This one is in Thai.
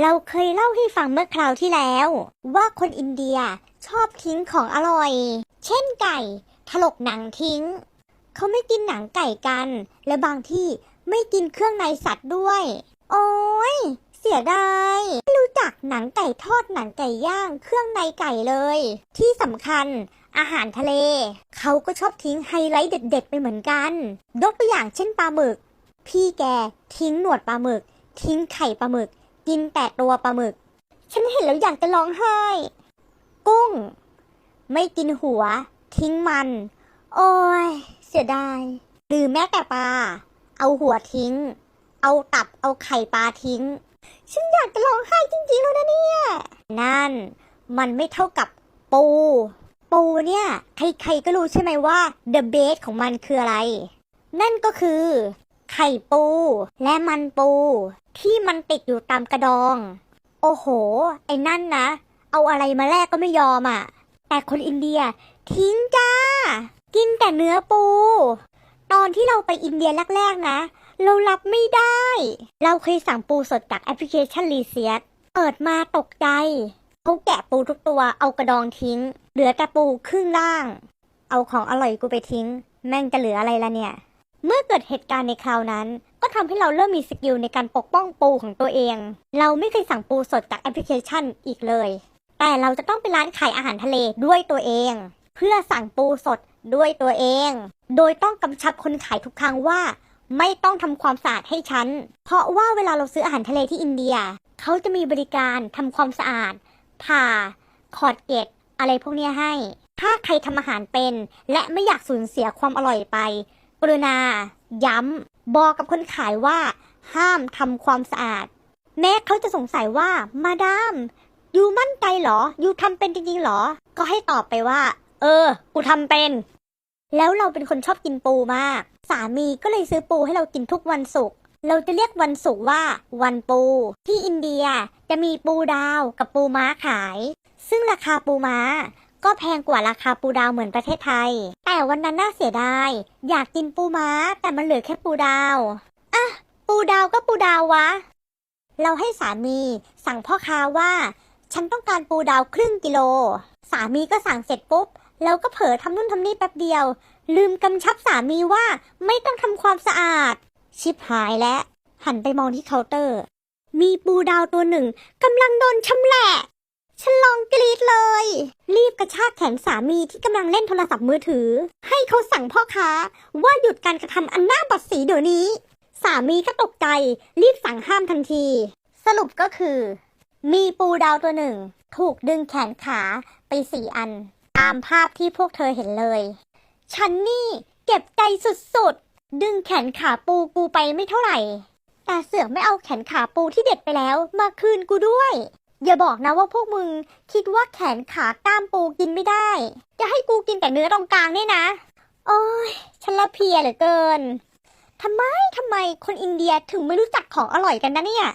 เราเคยเล่าให้ฟังเมื่อคราวที่แล้ว ว่าคนอินเดียชอบทิ้งของอร่อย เช่นไก่ ถลกหนังทิ้ง เขาไม่กินหนังไก่กัน และบางที่ไม่กินเครื่องในสัตว์ด้วย โอ้ยเสียดายไม่รู้จักหนังไก่ทอดหนังไก่ย่างเครื่องในไก่เลย ที่สำคัญอาหารทะเล เขาก็ชอบทิ้งไฮไลท์เด็ด ๆ ไปเหมือนกันยกตัวอย่างเช่นปลาหมึก พี่แกทิ้งหนวดปลาหมึก ทิ้งไข่ปลาหมึก กินแต่ตัวปลาหมึก ฉันเห็นแล้วอยากจะร้องไห้ กุ้ง ไม่กินหัว ทิ้งมัน โอ้ย เสียดาย หรือแม้แต่ปลา เอาหัวทิ้ง เอาตับเอาไข่ปลาทิ้ง ฉันอยากจะร้องไห้จริงๆแล้วนะเนี่ย นั่น มันไม่เท่ากับปู ปูเนี่ย ใครๆก็รู้ใช่ไหมว่า the base ของมันคืออะไร นั่นก็คือ ไข่ปู และมันปู ที่มันติดอยู่ตามกระดอง โอ้โห ไอ้นั่นนะ เอาอะไรมาแลกก็ไม่ยอมอะ แต่คนอินเดียทิ้งจ้า กินแต่เนื้อปู ตอนที่เราไปอินเดียแรกๆนะ เรารับไม่ได้ เราเคยสั่งปูสดจากแอปพลิเคชันรีเซียสเปิดมาตกใจเขาแกะปูทุกตัวเอากระดองทิ้ง เหลือแต่ปูครึ่งล่าง เอาของอร่อยกูไปทิ้ง แม่งจะเหลืออะไรละเนี่ย เมื่อเกิดเหตุการณ์ในคราวนั้น ก็ทำให้เราเริ่มมีสกิลในการปกป้องปูของตัวเอง เราไม่เคยสั่งปูสดจากแอปพลิเคชันอีกเลย แต่เราจะต้องไปร้านขายอาหารทะเลด้วยตัวเอง เพื่อสั่งปูสดด้วยตัวเอง โดยต้องกำชับคนขายทุกครั้งว่า ไม่ต้องทำความสะอาดให้ฉัน เพราะว่าเวลาเราซื้ออาหารทะเลที่อินเดีย เขาจะมีบริการทำความสะอาดผ่าขอดเกล็ดอะไรพวกนี้ให้ ถ้าใครทำอาหารเป็น และไม่อยากสูญเสียความอร่อยไป กรุณา ย้ำ บอกกับคนขายว่า ห้ามทำความสะอาด แม้เขาจะสงสัยว่า มาดามยูมั่นใจเหรอยูทำเป็นจริงๆเหรอ ก็ให้ตอบไปว่า เออ กูทำเป็น แล้วเราเป็นคนชอบกินปูมาก สามีก็เลยซื้อปูให้เรากินทุกวันศุกร์เราจะเรียกวันศุกร์ว่า วันปู ที่อินเดียจะมีปูดาวกับปูม้าขาย ซึ่งราคาปูม้า ก็แพงกว่าราคาปูดาวเหมือนประเทศไทย แต่วันนั้นน่าเสียดาย อยากกินปูม้า แต่มันเหลือแค่ปูดาวอะปูดาวก็ปูดาววะ เราให้สามีสั่งพ่อค้าว่า ฉันต้องการปูดาวครึ่งกิโล สามีก็สั่งเสร็จปุ๊บเราก็เผลอทำนู่นทำนี่แป๊บเดียว ลืมกำชับสามีว่าไม่ต้องทำความสะอาด ชิบหายแล้วหันไปมองที่เคาน์เตอร์ มีปูดาวตัวหนึ่งกำลังโดนชำแหละ ฉันลองกรีดเลย รีบกระชากแขนสามีที่กำลังเล่นโทรศัพท์มือถือ ให้เขาสั่งพ่อค้าว่าหยุดการกระทำอันน่าบัดสีเดี๋ยวนี้ สามีก็ตกใจ รีบสั่งห้ามทันที สรุปก็คือ มีปูดาวตัวหนึ่ง ถูกดึงแขนขาไปสี่อัน ตามภาพที่พวกเธอเห็นเลย ฉันนี่เก็บใจสุดๆ ดึงแขนขาปูกูไปไม่เท่าไหร่ แต่เสือกไม่เอาแขนขาปูที่เด็ดไปแล้วมาคืนกูด้วย อย่าบอกนะว่าพวกมึงคิดว่าแขนขากล้ามปูกินไม่ได้ จะให้กูกินแต่เนื้อตรงกลางเนี่ยนะ โอ้ยฉันละเพียเหลือเกินทำไมทำไมคนอินเดียถึงไม่รู้จักของอร่อยกันนะเนี่ย